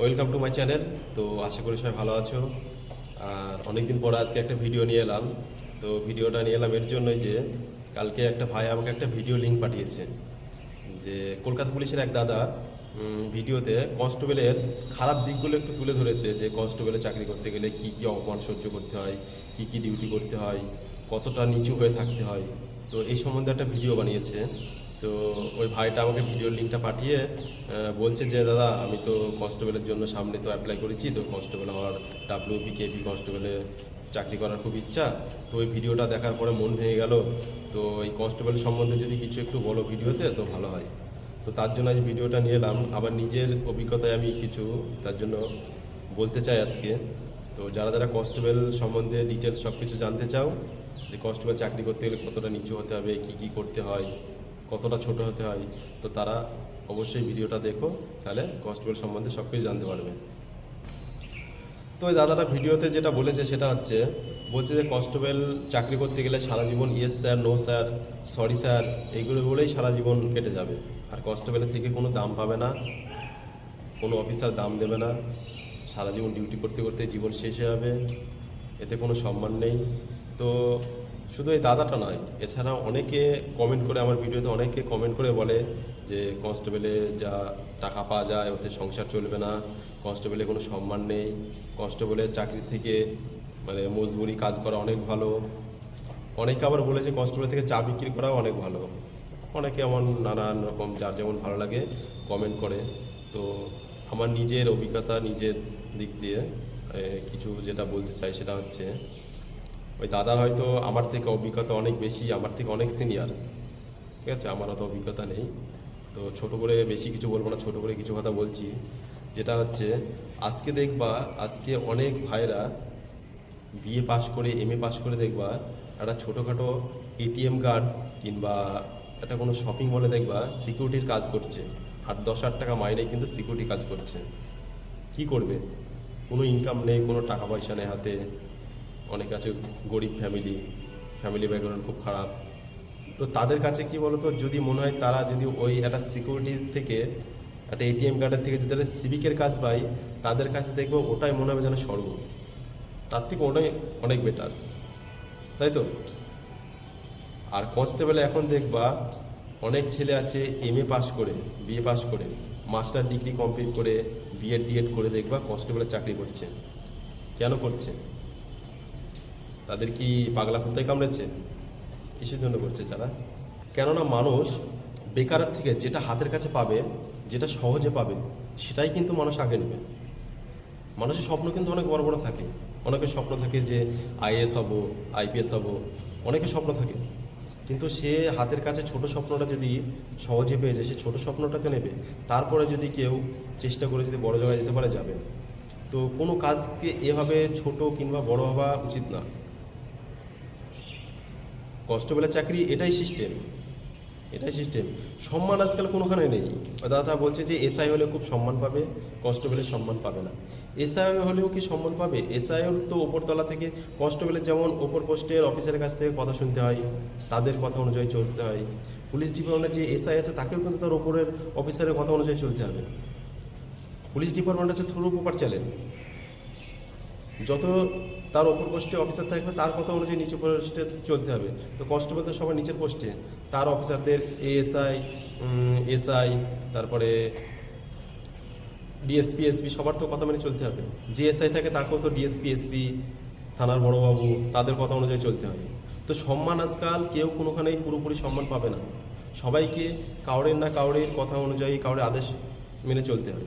Welcome to my channel তো আশা করি সবাই ভালো আছো। আর অনেকদিন পরে আজকে একটা ভিডিও নিয়ে এলাম। তো ভিডিওটা নিয়ে এলাম এর জন্যই যে, কালকে একটা ভাই আমাকে একটা ভিডিও লিঙ্ক পাঠিয়েছে যে, কলকাতা পুলিশের এক দাদা ভিডিওতে কনস্টেবলের খারাপ দিকগুলো একটু তুলে ধরেছে যে কনস্টেবলে চাকরি করতে গেলে কি কি অপমান সহ্য করতে হয়, কি কি ডিউটি করতে হয়, কতটা নিচু হয়ে থাকতে হয়। তো এই সম্বন্ধে একটা ভিডিও বানিয়েছে। তো ওই ভাইটা আমাকে ভিডিওর লিঙ্কটা পাঠিয়ে বলছে যে, দাদা, আমি তো কনস্টেবলের জন্য সামনে তো অ্যাপ্লাই করেছি, তো কনস্টেবল হওয়ার ডাব্লিউপি কেপি কনস্টেবলে চাকরি করার খুব ইচ্ছা। তো ওই ভিডিওটা দেখার পরে মন ভেঙে গেল। তো এই কনস্টেবল সম্বন্ধে যদি কিছু একটু বলো ভিডিওতে তো ভালো হয়। তো তার জন্য আজ ভিডিওটা নিয়ে এলাম আবার নিজের অভিজ্ঞতায় আমি কিছু তার জন্য বলতে চাই আজকে। তো যারা যারা কনস্টেবল সম্বন্ধে ডিটেলস সব কিছু জানতে চাও, যে কনস্টেবল চাকরি করতে গেলে কতটা নিচু হতে হবে, কী কী করতে হয় কতটা ছোট হতে হয়, তো তারা অবশ্যই ভিডিওটা দেখো, তাহলে কনস্টেবল সম্বন্ধে সব কিছু জানতে পারবে। তো ওই দাদাটা ভিডিওতে যেটা বলেছে সেটা হচ্ছে, বলছে যে কনস্টেবল চাকরি করতে গেলে সারা জীবন yes sir no sir sorry sir এইগুলো বলেই সারা জীবন কেটে যাবে। আর কনস্টেবলের থেকে কোনো দাম পাবে না, কোনো অফিসার দাম দেবে না, সারা জীবন ডিউটি করতে করতে জীবন শেষ হয়ে যাবে, এতে কোনো সম্মান নেই। তো শুধু এই দাদাটা নয় এছাড়া অনেকে কমেন্ট করে আমার ভিডিওতে অনেকে কমেন্ট করে বলে যে কনস্টেবলে যা টাকা পাওয়া যায়, ওতে সংসার চলবে না কনস্টেবলে কোনো সম্মান নেই কনস্টেবলের চাকরি থেকে মানে মজবুরি কাজ করা অনেক ভালো। অনেকে আবার বলেছে কনস্টেবল থেকে চা বিক্রি করাও অনেক ভালো। অনেকে এমন নানান রকম যার যেমন ভালো লাগে কমেন্ট করে। তো আমার নিজের অভিজ্ঞতা নিজের দিক দিয়ে কিছু যেটা বলতে চাই সেটা হচ্ছে ওই দাদা হয়তো আমার থেকে অভিজ্ঞতা অনেক বেশি, আমার থেকে অনেক সিনিয়র ঠিক আছে? আমার অত অভিজ্ঞতা নেই। তো ছোট করে বেশি কিছু বলব না, ছোট করে কিছু কথা বলছি। যেটা হচ্ছে, আজকে দেখবা, আজকে অনেক ভাইরা বিএ পাস করে এম এ পাস করে দেখবা, একটা ছোটোখাটো এটিএম কার্ড কিংবা একটা কোনো শপিং মলে দেখবা সিকিউরিটির কাজ করছে। আট, দশ হাজার টাকা মাইনে কিন্তু সিকিউরিটি কাজ করছে। কি করবে? কোনো ইনকাম নেই, কোনো টাকা পয়সা নেই হাতে। অনেক আছে গরিব ফ্যামিলি ফ্যামিলি ব্যাকগ্রাউন্ড খুব খারাপ। তো তাদের কাছে কি বলতো, যদি মনে হয় তারা যদি ওই একটা সিকিউরিটি থেকে, একটা এটিএম কার্ডের থেকে যদি তারা সিভিকের কাজ পায়, তাদের কাছে দেখব ওটাই মনে হবে যেন স্বর্গ। তার থেকে অনেক অনেক বেটার তাই তো? আর কনস্টেবলে এখন দেখবা, অনেক ছেলে আছে এম এ পাস করে বিএ পাস করে মাস্টার ডিগ্রি কমপ্লিট করে বিএড ডিএড করে দেখবা কনস্টেবলের চাকরি করছে। কেন করছে? তাদের কি পাগলা কুত্তায় কামড়েছে? কিসের জন্য করছে যারা? কেননা মানুষ বেকারের থেকে যেটা হাতের কাছে পাবে, যেটা সহজে পাবে, সেটাই কিন্তু মানুষ আগে নেবে। মানুষের স্বপ্ন কিন্তু অনেক বড় বড় থাকে। অনেকের স্বপ্ন থাকে যে আইএস হব, আইপিএস হব, অনেকের স্বপ্ন থাকে। কিন্তু সে হাতের কাছে ছোট স্বপ্নটা যদি সহজে পেয়ে যায়, সে ছোট স্বপ্নটাতে নেবে। তারপরে যদি কেউ চেষ্টা করে যদি বড় জায়গায় যেতে পারে, যাবে। তো কোনো কাজকে এভাবে ছোট কিংবা বড় হওয়া উচিত না। কনস্টেবলের চাকরি, এটাই সিস্টেম এটাই সিস্টেম সম্মান আজকাল কোনোখানে নেই। দাদাটা বলছে যে এসআই হলে খুব সম্মান পাবে কনস্টেবলের সম্মান পাবে না। এসআই হলেও কি সম্মান পাবে? এসআই তো ওপরতলা থেকে কনস্টেবলের যেমন ওপর পোস্টের অফিসারের কাছ থেকে কথা শুনতে হয়, তাদের কথা অনুযায়ী চলতে হয়। পুলিশ ডিপার্টমেন্টের যে এসআই আছে, তাকেও কিন্তু তার ওপরের অফিসারের কথা অনুযায়ী চলতে হবে। পুলিশ ডিপার্টমেন্ট হচ্ছে থ্রু প্রপার চ্যালেঞ্জ। যত তার ওপর পোস্টে অফিসার থাকবে, তার কথা অনুযায়ী নিচে পোস্টে চলতে হবে। তো কনস্টেবল তো সবার নিচের পোস্টে তার অফিসারদের এএসআই এসআই তারপরে ডিএসপি এসপি সবার তো কথা মেনে চলতে হবে। যে এসআই থাকে, তাকেও তো ডিএসপি এসপি থানার বড়বাবু, তাদের কথা অনুযায়ী চলতে হবে। তো সম্মান আজকাল কেউ কোনোখানেই পুরোপুরি সম্মান পাবে না। সবাইকে কাউরের না কাউরের কথা অনুযায়ী, কাউরের আদেশ মেনে চলতে হবে।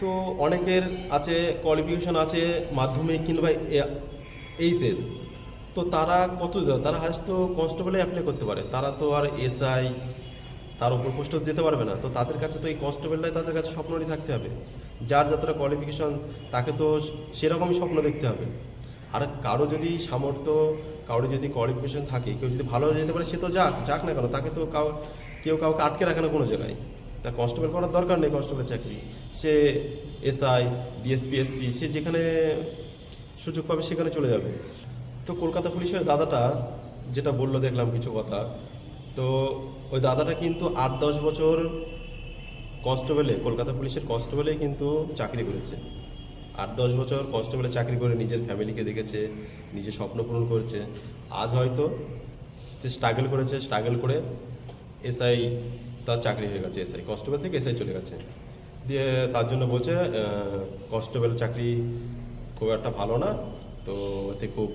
তো অনেকের আছে কোয়ালিফিকেশন আছে, মাধ্যমিক কিংবা এইচএস তো তারা কত তারা হয়তো কনস্টেবলে অ্যাপ্লাই করতে পারে। তারা তো আর এসআই তার উপর পোস্টে যেতে পারবে না। তো তাদের কাছে তো এই কনস্টেবলটাই তাদের কাছে স্বপ্নই থাকতে হবে। যার যতটা কোয়ালিফিকেশন তাকে তো সেরকমই স্বপ্ন দেখতে হবে। আর কারও যদি সামর্থ্য কারও যদি কোয়ালিফিকেশন থাকে, কেউ যদি ভালো যেতে পারে, সে তো যাক যাক না কেন, তাকে তো কাউ, কেউ কাউকে আটকে রাখে না কোনো জায়গায়। তা কনস্টেবল করার দরকার নেই কনস্টেবল চাকরি। সে এসআই, ডিএসপি, এসপি, সে যেখানে সুযোগ পাবে সেখানে চলে যাবে। তো কলকাতা পুলিশের দাদাটা যেটা বলল, দেখলাম কিছু কথা। তো ওই দাদাটা কিন্তু আট দশ বছর কনস্টেবলে কলকাতা পুলিশের কনস্টেবলে কিন্তু চাকরি করেছে। আট দশ বছর কনস্টেবলে চাকরি করে নিজের ফ্যামিলিকে দেখেছে, নিজের স্বপ্ন পূরণ করেছে। আজ হয়তো সে স্ট্রাগল করেছে স্ট্রাগল করে এসআই তার চাকরি হয়ে গেছে এসআই কনস্টেবল থেকে এসআই চলে গেছে। দিয়ে তার জন্য বলছে কনস্টেবল চাকরি খুব একটা ভালো না, তো এতে খুব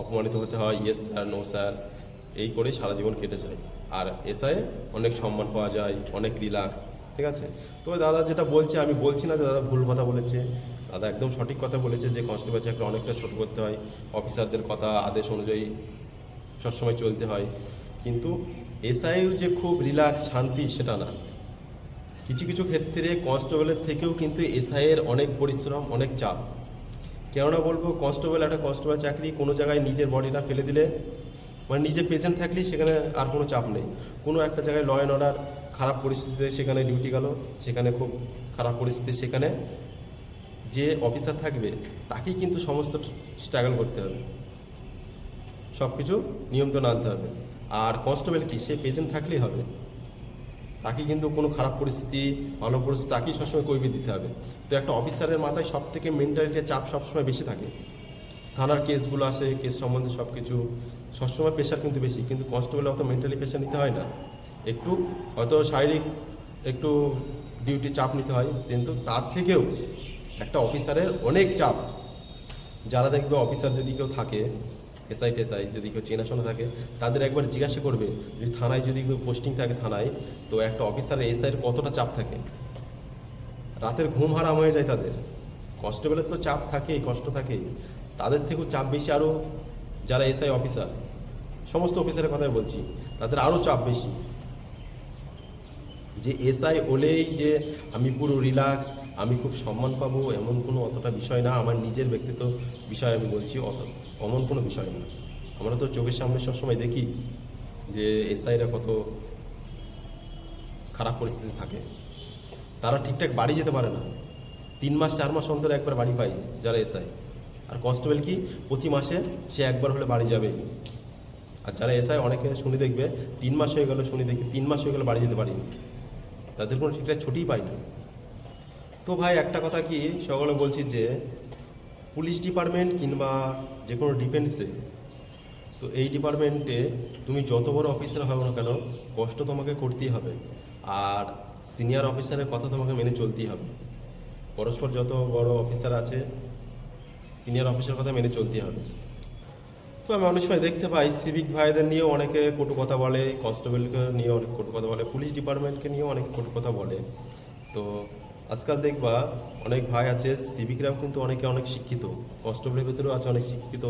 অপমানিত হতে হয় ইয়েস স্যার নো স্যার এই করে সারা জীবন কেটে যায়। আর এসআই অনেক সম্মান পাওয়া যায়, অনেক রিল্যাক্স ঠিক আছে? তো দাদা যেটা বলছে, আমি বলছি না যে দাদা ভুল কথা বলেছে। দাদা একদম সঠিক কথা বলেছে যে কনস্টেবল চাকরি অনেকটা ছোট করতে হয় অফিসারদের কথা, আদেশ অনুযায়ী সবসময় চলতে হয়। কিন্তু এসআইও যে খুব রিল্যাক্স শান্তি, সেটা না। কিছু কিছু ক্ষেত্রে কনস্টেবলের থেকেও কিন্তু এসআইয়ের অনেক পরিশ্রম, অনেক চাপ। কেননা বলব কনস্টেবল একটা কনস্টেবল চাকরি কোনো জায়গায় নিজের বডিটা ফেলে দিলে মানে নিজে পেশেন্ট থাকলেই সেখানে আর কোনো চাপ নেই। কোনো একটা জায়গায় ল অ্যান্ড অর্ডার খারাপ পরিস্থিতিতে সেখানে ডিউটি গেল, সেখানে খুব খারাপ পরিস্থিতি সেখানে যে অফিসার থাকবে, তাকেই কিন্তু সমস্ত স্ট্রাগল করতে হবে। সব কিছু নিয়ন্ত্রণ আনতে হবে। আর কনস্টেবল কি? সে পেশেন্ট থাকলেই হবে। তাকে কিন্তু কোনো খারাপ পরিস্থিতি, ভালো পরিস্থিতি, তাকেই সবসময় কৈফিয়ত দিতে হবে। তো একটা অফিসারের মাথায় সব থেকে মেন্টালিটির চাপ সবসময় বেশি থাকে। থানার কেসগুলো আসে, কেস সম্বন্ধে সব কিছু সবসময় প্রেশার কিন্তু বেশি, কিন্তু কনস্টেবলে অত মেন্টালি প্রেশার নিতে হয় না। একটু হয়তো শারীরিক একটু ডিউটি চাপ নিতে হয়, কিন্তু তার থেকেও একটা অফিসারের অনেক চাপ। যারা দেখবে অফিসার যদি কেউ থাকে এসআই টেসআই যদি কেউ চেনাশোনা থাকে, তাদের একবার জিজ্ঞাসা করবে যদি থানায় যদি কেউ পোস্টিং থাকে থানায়, তো একটা অফিসারের এসআইয়ের কতটা চাপ থাকে? রাতের ঘুম হারাম হয়ে যায় তাদের। কনস্টেবলের তো চাপ থাকেই, কষ্ট থাকেই। তাদের থেকেও চাপ বেশি আরও যারা এসআই অফিসার সমস্ত অফিসারের কথাই বলছি, তাদের আরও চাপ বেশি। যে এসআই হলেই যে আমি পুরো রিল্যাক্স আমি খুব সম্মান পাবো, এমন কোনো অতটা বিষয় না। আমার নিজের ব্যক্তিগত বিষয় আমি বলছি, অত, অমন কোনো বিষয় না। আমরা তো চোখের সামনে সবসময় দেখি যে এসআইরা কত খারাপ পরিস্থিতি থাকে। তারা ঠিকঠাক বাড়ি যেতে পারে না। তিন মাস, চার মাস অন্তর একবার বাড়ি পাই যারা এসআই আর কনস্টেবল কি? প্রতি মাসে সে একবার হলে বাড়ি যাবে। আর যারা এসআই অনেকে শুনে দেখবে, তিন মাস হয়ে গেল, শুনি দেখি, তিন মাস হয়ে গেল বাড়ি যেতে পারিনি। তাদের কোনো ঠিকঠাক ছুটিই পাই না। তো ভাই, একটা কথা কি, সকলে বলছি যে পুলিশ ডিপার্টমেন্ট কিংবা যে কোনো ডিফেন্সে, তো এই ডিপার্টমেন্টে তুমি যত বড় অফিসার হও না কেন, কষ্ট তোমাকে করতেই হবে আর সিনিয়র অফিসারের কথা তোমাকে মেনে চলতেই হবে। পরস্পর যত বড় অফিসার আছে, সিনিয়র অফিসার কথা মেনে চলতেই হবে। তো আমি অনেক সময় দেখতে পাই, সিভিক ভাইদের নিয়েও অনেকে কটু কথা বলে, কনস্টেবলকে নিয়ে অনেক কটু কথা বলে, পুলিশ ডিপার্টমেন্টকে নিয়েও অনেক কটু কথা বলে। তো আজকাল দেখবা অনেক ভাই আছে সিভিকরাও কিন্তু অনেকে অনেক শিক্ষিত। কনস্টেবলের ভিতরেও আছে অনেক শিক্ষিত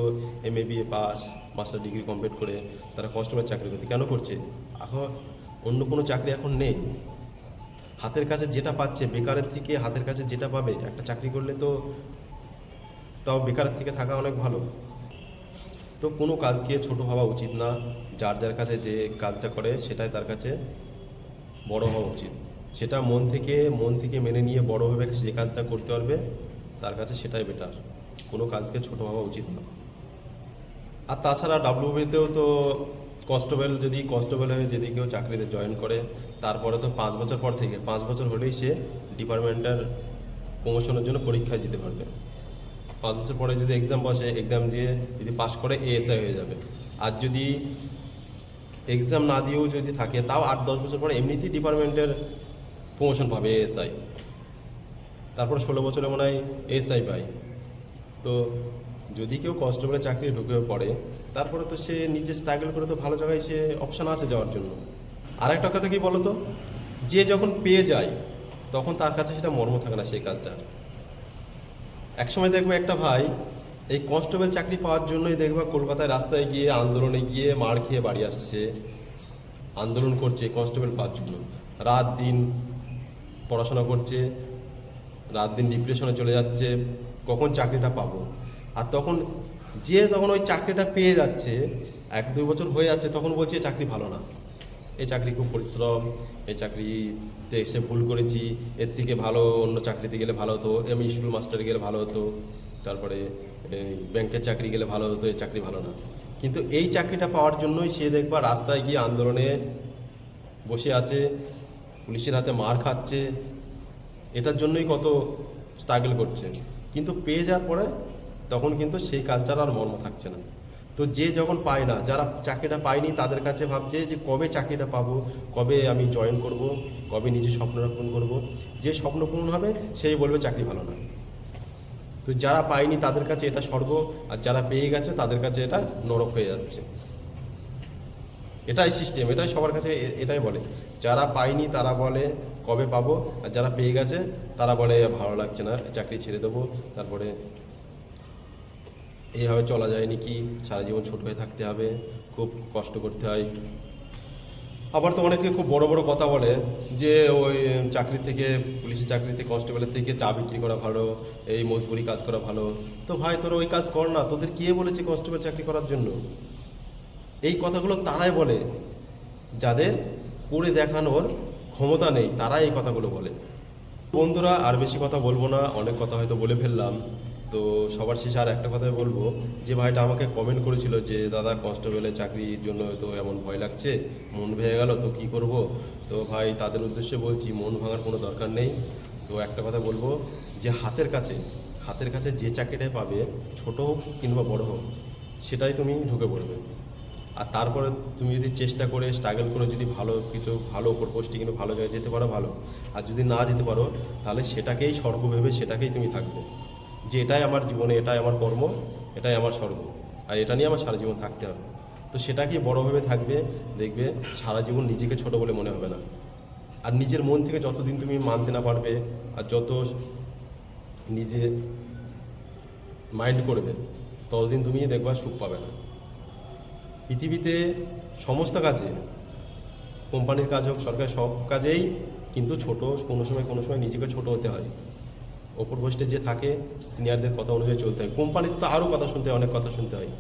M A BA pass master degree complete করে তারা কনস্টেবল চাকরি করতে। কেন করছে? এখন অন্য কোনো চাকরি এখন নেই। হাতের কাছে যেটা পাচ্ছে বেকারের থেকে হাতের কাছে যেটা পাবে, একটা চাকরি করলে তো তাও বেকারের থেকে থাকা অনেক ভালো। তো কোনো কাজকে ছোট হওয়া উচিত না। যার যার কাছে যে কাজটা করে সেটাই তার কাছে বড় হওয়া উচিত। সেটা মন থেকে মন থেকে মেনে নিয়ে বড় হবে যে কাজটা করতে পারবে, তার কাছে সেটাই বেটার কোনো কাজকে ছোট ভাবা উচিত না। আর তাছাড়া ডাব্লিউবিতেও তো কনস্টেবল যদি কনস্টেবল হয়ে যদি কেউ চাকরিতে জয়েন করে, তারপরে তো পাঁচ বছর পর থেকে, পাঁচ বছর হলেই সে ডিপার্টমেন্টের প্রমোশনের জন্য পরীক্ষায় যেতে পারবে। পাঁচ বছর পরে যদি এক্সাম বসে এক্সাম দিয়ে যদি পাশ করে এএসআই হয়ে যাবে। আর যদি এক্সাম না দিয়েও যদি থাকে, তাও আট দশ বছর পরে এমনিতেই ডিপার্টমেন্টের প্রমোশন পাবে এএসআই তারপরে ষোলো বছরে মনে হয় এএসআই পায়। তো যদি কেউ কনস্টেবলের চাকরি ঢুকে পড়ে, তারপরে তো সে নিজে স্ট্রাগল করে তো ভালো জায়গায় সে অপশান আছে যাওয়ার জন্য। আর একটা কথা কি বলতো? যে যখন পেয়ে যায়, তখন তার কাছে সেটা মর্ম থাকে না সেই কাজটা একসময় দেখব একটা ভাই, এই কনস্টেবল চাকরি পাওয়ার জন্যই দেখবা কলকাতায় রাস্তায় গিয়ে আন্দোলনে গিয়ে মার খেয়ে বাড়ি আসছে। আন্দোলন করছে কনস্টেবল পাওয়ার জন্য রাত দিন পড়াশোনা করছে, রাত দিন ডিপ্রেশনে চলে যাচ্ছে, কখন চাকরিটা পাবো? আর তখন যে তখন ওই চাকরিটা পেয়ে যাচ্ছে, এক দুই বছর হয়ে যাচ্ছে, তখন বলছে "এ চাকরি ভালো না। এই চাকরি খুব পরিশ্রম এই চাকরিতে এসে ভুল করেছি, এর থেকে ভালো অন্য চাকরিতে গেলে ভালো হতো আমি স্কুল মাস্টারে গেলে ভালো হতো, তারপরে ব্যাংকের চাকরি গেলে ভালো হতো এই চাকরি ভালো না। কিন্তু এই চাকরিটা পাওয়ার জন্যই সে দেখবা রাস্তায় গিয়ে আন্দোলনে বসে আছে পুলিশের হাতে মার খাচ্ছে। এটার জন্যই কত স্ট্রাগল করছে। কিন্তু পেয়ে যাওয়ার পরে তখন কিন্তু সেই কাজটার আর মর্ম থাকছে না। তো যে যখন পায় না, যারা চাকরিটা পায়নি তাদের কাছে ভাবছে যে কবে চাকরিটা পাবো, কবে আমি জয়েন করব, কবে নিজের স্বপ্নটা পূরণ করব। যে স্বপ্ন পূরণ হবে, সেই বলবে চাকরি ভালো না। তো যারা পায়নি তাদের কাছে এটা স্বর্গ, আর যারা পেয়ে গেছে তাদের কাছে এটা নরক হয়ে যাচ্ছে। এটাই সিস্টেম এটাই সবার কাছে এটাই বলে। যারা পায়নি তারা বলে, কবে পাবো? আর যারা পেয়ে গেছে, তারা বলে, ভালো লাগছে না, চাকরি ছেড়ে দেবো। তারপরে এইভাবে চলা যায়নি কি, সারা জীবন ছোট হয়ে থাকতে হবে, খুব কষ্ট করতে হয়। আবার তো অনেকে খুব বড় বড় কথা বলে যে, ওই চাকরি থেকে, পুলিশের চাকরিতে কনস্টেবলের থেকে চা বিক্রি করা ভালো, এই মজবুরি কাজ করা ভালো। তো ভাই, তোরা ওই কাজ কর না, তোদের কে বলেছে কনস্টেবল চাকরি করার জন্য? এই কথাগুলো তারাই বলে, যাদের করে দেখানোর ক্ষমতা নেই, তারাই এই কথাগুলো বলে। বন্ধুরা, আর বেশি কথা বলব না, অনেক কথা হয়তো বলে ফেললাম। তো সবার শেষে আর একটা কথাই বলব, যে ভাইটা আমাকে কমেন্ট করেছিল যে, দাদা কনস্টেবলের চাকরির জন্য তো এমন ভয় লাগছে, মন ভেঙে গেল, তো কি করব? তো ভাই, তাদের উদ্দেশ্যে বলছি, মন ভাঙার কোনো দরকার নেই। তো একটা কথা বলব, যে হাতের কাছে হাতের কাছে যে চাকরিটাই পাবে, ছোট হোক কিংবা বড় হোক, সেটাই তুমি ঢুকে পড়বে। আর তারপরে তুমি যদি চেষ্টা করে স্ট্রাগল করে যদি ভালো কিছু, ভালো উপর পোস্টে কিন্তু ভালো জায়গায় যেতে পারো, ভালো। আর যদি না যেতে পারো, তাহলে সেটাকেই স্বর্গ ভেবে সেটাকেই তুমি থাকবে। যে এটাই আমার জীবনে, এটাই আমার কর্ম, এটাই আমার স্বর্গ। আর এটা নিয়ে আমার সারা জীবন থাকতে হবে। তো সেটাকেই বড়োভাবে থাকবে, দেখবে সারা জীবন নিজেকে ছোট বলে মনে হবে না। আর নিজের মন থেকে যতদিন তুমি মানতে না পারবে, আর যত নিজে মাইন্ড করবে, ততদিন তুমি দেখবা সুখ পাবে না। পৃথিবীতে সমস্ত কাজে, কোম্পানির কাজ হোক সরকার সব কাজেই কিন্তু ছোট, কোনো সময় কোনো সময় নিজেকে ছোট হতে হয়। ওপর পোস্টে যে থাকে, সিনিয়রদের কথা অনুযায়ী চলতে হয়। কোম্পানিতে তো আরও কথা শুনতে হয়, অনেক কথা শুনতে হয়।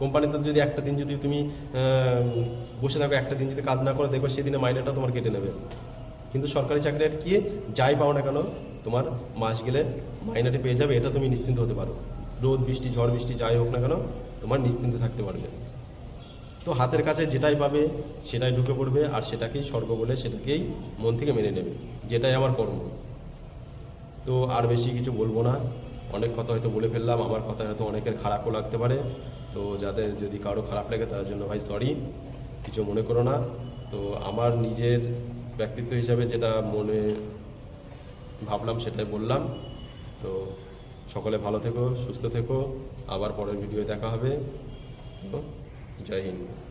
কোম্পানিতে যদি একটা দিন যদি তুমি বসে থাকো, একটা দিন যদি কাজ না করো দেখো সেদিনে মাইনেটা তোমার কেটে নেবে। কিন্তু সরকারি চাকরি আর কি, যাই পাও না কেন, তোমার মাস গেলে মাইনেটা পেয়ে যাবে, এটা তুমি নিশ্চিন্ত হতে পারো। রোদ, বৃষ্টি, ঝড়, বৃষ্টি, যাই হোক না কেন, তোমার নিশ্চিন্তে থাকতে পারবে। তো হাতের কাছে যেটাই পাবে, সেটাই ঢুকে পড়বে আর সেটাকেই স্বর্গ বলে সেটাকেই মন থেকে মেনে নেবে, যেটাই আমার কর্ম। তো আর বেশি কিছু বলব না। অনেক কথা হয়তো বলে ফেললাম, আমার কথা হয়তো অনেকের খারাপও লাগতে পারে। তো যাদের যদি কারও খারাপ লাগে তার জন্য ভাই সরি কিছু মনে করো না। তো আমার নিজের ব্যক্তিত্ব হিসাবে যেটা মনে ভাবলাম, সেটাই বললাম। তো সকলে ভালো থেকো, সুস্থ থেকো। আবার পরের ভিডিও দেখা হবে। তো jahil.